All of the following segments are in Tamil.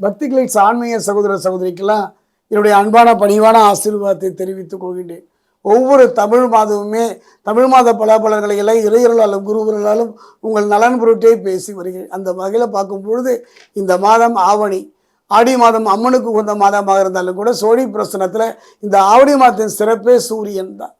பக்தி கிளைட்ஸ் ஆன்மீக சகோதர சகோதரிக்கெல்லாம் என்னுடைய அன்பான பணிவான ஆசீர்வாதத்தை தெரிவித்துக் கொள்கின்றேன். ஒவ்வொரு தமிழ் மாதமுமே தமிழ் மாத பலாபலன்களை எல்லாம் இறையர்களாலும் குருவர்களாலும் உங்கள் நலன் பொருட்டே பேசி வருகிறேன். அந்த வகையில் பார்க்கும் பொழுது இந்த மாதம் ஆவணி. ஆடி மாதம் அம்மனுக்கு உகந்த மாதமாக இருந்தாலும் கூட சோழி பிரசனத்தில் இந்த ஆவணி மாதத்தின் சிறப்பே சூரியன் தான்.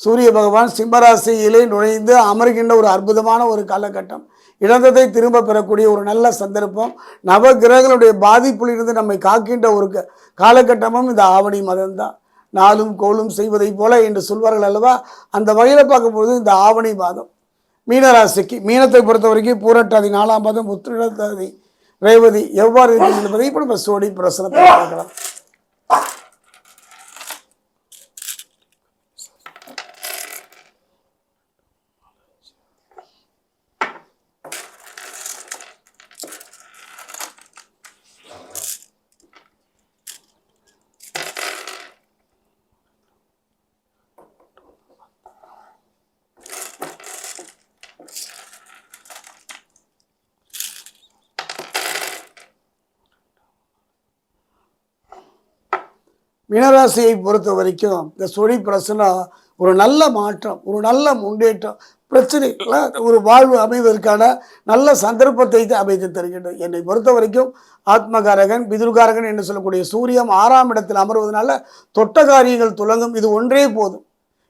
சூரிய பகவான் சிம்மராசியிலே நுழைந்து அமர்கின்ற ஒரு அற்புதமான ஒரு காலகட்டம். இழந்ததை திரும்ப பெறக்கூடிய ஒரு நல்ல சந்தர்ப்பம். நவ கிரகங்களுடைய பாதிப்பிலிருந்து நம்மை காக்கின்ற ஒரு க- காலகட்டமும் இந்த ஆவணி மதம்தான். நாளும் கோலும் செய்வதைப் போல என்று சொல்வார்கள் அல்லவா? அந்த வகையில் பார்க்கும்போது இந்த ஆவணி மாதம். மீனராசிக்கு மீனத்தை பொறுத்த வரைக்கும் பூரட்டாதி நாலாம் மாதம் உத்திரட்டாதி ரேவதி எவ்வாறு இருக்கும் என்பதை இப்போ நம்ம சோடி பிரசனத்தை பார்க்கலாம். மீனராசியை பொறுத்த வரைக்கும் இந்த சொடி பிரச்சனை ஒரு நல்ல மாற்றம் ஒரு நல்ல முன்னேற்றம் பிரச்சனைகளை ஒரு வாழ்வு அமைவதற்கான நல்ல சந்தர்ப்பத்தை அமைத்து தருகின்றது. என்னை பொறுத்த வரைக்கும் ஆத்மகாரகன் பிதுர்காரகன் என்று சொல்லக்கூடிய சூரியன் ஆறாம் இடத்தில் அமர்வதனால தொட்ட காரியங்கள் துலங்கும். இது ஒன்றே போதும்.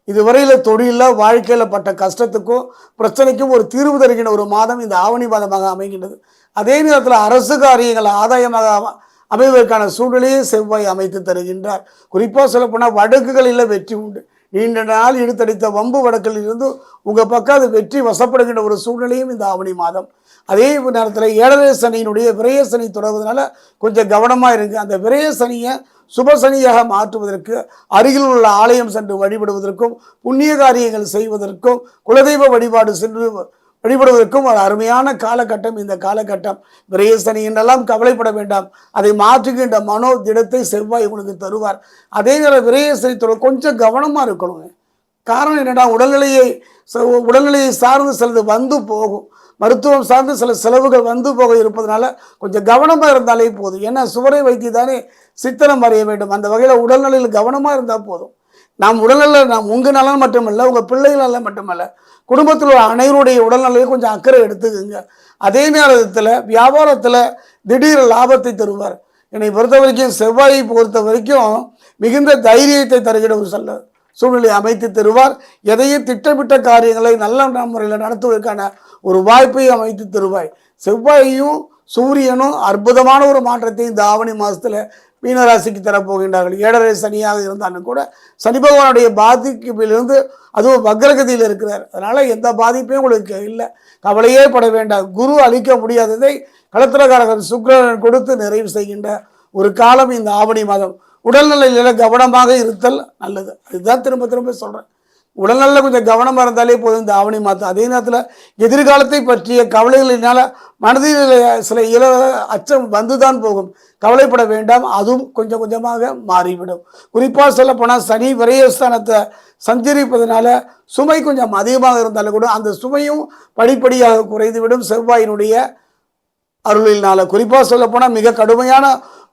இதுவரையில் தொழிலில் வாழ்க்கையில் பட்ட கஷ்டத்துக்கும் பிரச்சனைக்கும் ஒரு தீர்வு தருகின்ற ஒரு மாதம் இந்த ஆவணி மாதமாக அமைகின்றது. அதே நேரத்தில் அரசு காரியங்கள் ஆதாயமாக அமைவதற்கான சூழ்நிலையை செவ்வாய் அமைத்து தருகின்றார். குறிப்பாக சொல்லப்போனால் வடக்குகளில் வெற்றி உண்டு. நீண்ட நாள் இழுத்தடித்த வம்பு வடக்கில் இருந்து உங்கள் பக்கம் அது வெற்றி வசப்படுகின்ற ஒரு சூழ்நிலையும் இந்த ஆவணி மாதம். அதே நேரத்தில் ஏழரை சனியினுடைய விரைய சனி தொடர்வதனால கொஞ்சம் கவனமாக இருக்குது அந்த விரைய சனியை சுப சனியாக மாற்றுவதற்கு அருகில் உள்ள ஆலயம் சென்று வழிபடுவதற்கும் புண்ணிய காரியங்கள் செய்வதற்கும் குலதெய்வ வழிபாடு சென்று வழிபடுவதற்கும் ஒரு அருமையான காலகட்டம் இந்த காலகட்டம். பிரேசனி என்றெல்லாம் கவலைப்பட வேண்டாம். அதை மாற்றுகின்ற மனோ திடத்தை செவ்வாய் உங்களுக்கு தருவார். அதே நேரம் விரய தொடர் கொஞ்சம் கவனமாக இருக்கணுங்க. காரணம் என்னென்னா உடல்நிலையை ச- உடல்நிலையை சார்ந்து சிலது வந்து போகும். மருத்துவம் சார்ந்து சில செலவுகள் வந்து போக இருப்பதனால கொஞ்சம் கவனமாக இருந்தாலே போதும். ஏன்னா சுவரை வைத்து தானே சித்தனம் வரைய வேண்டும். அந்த வகையில் உடல்நிலையில் கவனமாக இருந்தால் போதும். நாம் உடல்நல நாம் உங்கள் நலன் மட்டுமல்ல உங்கள் பிள்ளைகள் நலன் மட்டுமல்ல குடும்பத்தில் உள்ள அனைவருடைய உடல்நலையும் கொஞ்சம் அக்கறை எடுத்துக்கோங்க. அதே நேரத்தில் வியாபாரத்தில் திடீர் லாபத்தை தருவார். என்னை பொறுத்த வரைக்கும் செவ்வாயை பொறுத்த வரைக்கும் மிகுந்த தைரியத்தை தருகிற ஒரு சொல்ல சூழ்நிலை அமைத்து தருவார். எதையும் திட்டமிட்ட காரியங்களை நல்ல முறையில் நடத்துவதற்கான ஒரு வாய்ப்பையும் அமைத்து தருவாய். செவ்வாயும் சூரியனும் அற்புதமான ஒரு மாற்றத்தை இந்த ஆவணி மாதத்தில் மீனராசிக்கு தரப்போகின்றார்கள். ஏழரை சனியாக இருந்தாலும் கூட சனி பகவானுடைய பாதிப்பிலிருந்து அதுவும் வக்ரகதியில் இருக்கிறார். அதனால் எந்த பாதிப்பையும் உங்களுக்கு இல்லை. கவலையே பட வேண்டாம். குரு அளிக்க முடியாததை களத்திரகாரகன் சுக்கரன் கொடுத்து நிறைவு செய்கின்ற ஒரு காலம் இந்த ஆவணி மாதம். உடல்நிலையில் கவனமாக இருத்தல் நல்லது. அதுதான் திரும்ப திரும்ப சொல்கிறேன் உடல்நல கொஞ்சம் கவனமாக இருந்தாலே போதும். இந்த ஆவணி மாதம். அதே நேரத்தில் எதிர்காலத்தை பற்றிய கவலைகளினால் மனதில் சில இல அச்சம் வந்துதான் போகும். கவலைப்பட வேண்டாம். அதுவும் கொஞ்சம் கொஞ்சமாக மாறிவிடும். குறிப்பாக சொல்லப்போனால் சனி விரயஸ்தானத்தை சஞ்சரிப்பதனால சுமை கொஞ்சம் அதிகமாக இருந்தாலும் கூட அந்த சுமையும் படிப்படியாக குறைந்துவிடும். செவ்வாயினுடைய அருளினால். குறிப்பாக சொல்லப்போனால் மிக கடுமையான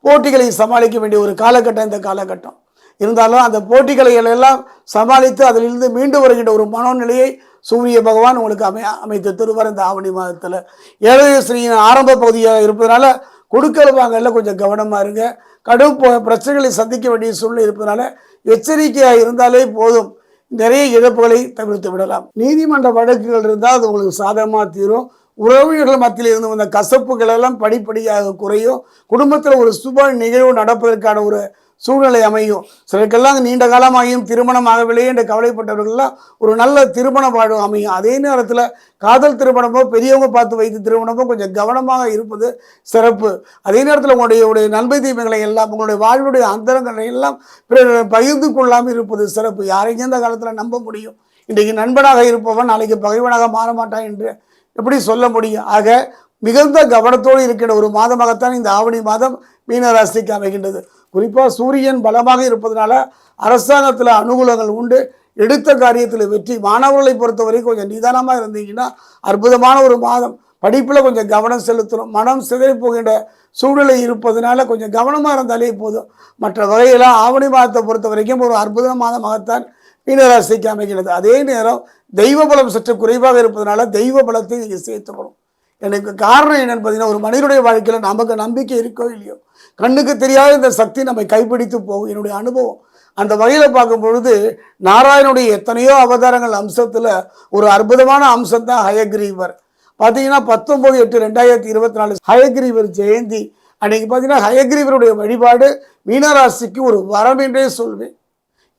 போட்டிகளை சமாளிக்க வேண்டிய ஒரு காலகட்டம் இந்த காலகட்டம். இருந்தாலும் அந்த போட்டிகளைகள் எல்லாம் சமாளித்து அதிலிருந்து மீண்டு வருகின்ற ஒரு மனோநிலையை சூரிய பகவான் உங்களுக்கு அமை அமைத்து தருவார் இந்த ஆவணி மாதத்தில். ஏழரை ஸ்ரீயின் ஆரம்ப பகுதியாக இருப்பதனால கொடுக்கல் வாங்கல கொஞ்சம் கவனமாக இருங்க. கடும் பிரச்சனைகளை சந்திக்க வேண்டிய சூழ்நிலை இருப்பதனால எச்சரிக்கையாக இருந்தாலே போதும். நிறைய இழப்புகளை தவிர்த்து விடலாம். நீதிமன்ற வழக்குகள் இருந்தால் அது உங்களுக்கு சாதகமாக தீரும். உறவினர்கள் மத்தியில் இருந்து வந்த கசப்புகள் எல்லாம் படிப்படியாக குறையும். குடும்பத்தில் ஒரு சுப நிகழ்வு நடப்பதற்கான ஒரு சூழ்நிலை அமையும். சிலருக்கெல்லாம் நீண்ட காலமாகியும் திருமணம் ஆகவில்லையே என்று கவலைப்பட்டவர்கள்லாம் ஒரு நல்ல திருமண வாழ்வு அமையும். அதே நேரத்தில் காதல் திருமணமோ பெரியவங்க பார்த்து வைத்த திருமணமோ கொஞ்சம் கவனமாக இருப்பது சிறப்பு. அதே நேரத்தில் உங்களுடைய உடைய நன்மை தீமைகளை எல்லாம் உங்களுடைய வாழ்வுடைய அந்தரங்களை எல்லாம் பிறர் பகிர்ந்து கொள்ளாமல் இருப்பது சிறப்பு. யாரையும் இந்த காலத்தில் நம்ப முடியும். இன்றைக்கு நண்பனாக இருப்பவன் நாளைக்கு பகைவனாக மாற மாட்டான் என்று எப்படி சொல்ல முடியும்? ஆக மிகுந்த கவனத்தோடு இருக்கின்ற ஒரு மாதமாகத்தான் இந்த ஆவணி மாதம் மீனராசிக்கு அமைகின்றது. குறிப்பாக சூரியன் பலமாக இருப்பதனால அரசாங்கத்தில் அனுகூலங்கள் உண்டு. எடுத்த காரியத்தில் வெற்றி. மாணவர்களை பொறுத்தவரை கொஞ்சம் நிதானமாக இருந்தீங்கன்னா அற்புதமான ஒரு மாதம். படிப்பில் கொஞ்சம் கவனம் செலுத்தணும். மனம் சிதறி போகின்ற சூழ்நிலை இருப்பதனால கொஞ்சம் கவனமாக இருந்தாலே போதும். மற்ற வகையில் ஆவணி மாதத்தை பொறுத்த வரைக்கும் ஒரு அற்புதமான மாதமாகத்தான் மீனராசிக்கு அமைகிறது. அதே நேரம் தெய்வ பலம் சற்று குறைவாக இருப்பதனால தெய்வ பலத்தை நீங்கள் சேர்த்துக்கணும். எனக்கு காரணம் என்னென்னு பார்த்தீங்கன்னா ஒரு மனிதனுடைய வாழ்க்கையில் நமக்கு நம்பிக்கை இருக்கோ இல்லையோ கண்ணுக்கு தெரியாத இந்த சக்தி நம்மை கைப்பிடித்து போகும். என்னுடைய அனுபவம். அந்த வகையில் பார்க்கும் பொழுது நாராயணுடைய எத்தனையோ அவதாரங்கள் அம்சத்தில் ஒரு அற்புதமான அம்சம் தான் ஹயக்ரீவர். பார்த்தீங்கன்னா பத்தொம்போது எட்டு ரெண்டாயிரத்தி இருபத்தி நாலு ஹயக்ரீவர் ஜெயந்தி. அன்னைக்கு பார்த்தீங்கன்னா ஹயக்ரீவருடைய வழிபாடு மீனராசிக்கு ஒரு வரம் என்றே சொல்வேன்.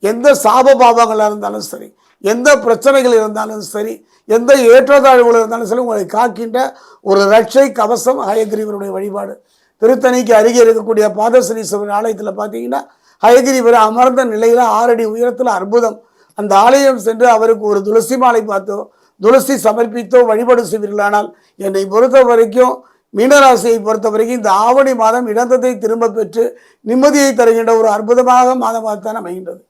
எந்த சாப பாவங்களாக இருந்தாலும் சரி எந்த பிரச்சனைகள் இருந்தாலும் சரி எந்த ஏற்றத்தாழ்வுகள் இருந்தாலும் சரி உங்களை காக்கின்ற ஒரு ரட்சை கவசம் ஹயகிரிவருடைய வழிபாடு. திருத்தணிக்கு அருகே இருக்கக்கூடிய பாதசனீஸ்வரர் ஆலயத்தில் பார்த்தீங்கன்னா ஹயகிரிவர் அமர்ந்த நிலையில் ஆறடி உயரத்தில் அற்புதம். அந்த ஆலயம் சென்று அவருக்கு ஒரு துளசி மாலை பார்த்தோ துளசி சமர்ப்பித்தோ வழிபாடு செய்வீர்களானால் என்னை பொறுத்த வரைக்கும் மீனராசியை பொறுத்த வரைக்கும் இந்த ஆவணி மாதம் இழந்ததை திரும்ப பெற்று நிம்மதியை தருகின்ற ஒரு அற்புதமாக மாதமாகத்தான் அமைகின்றது.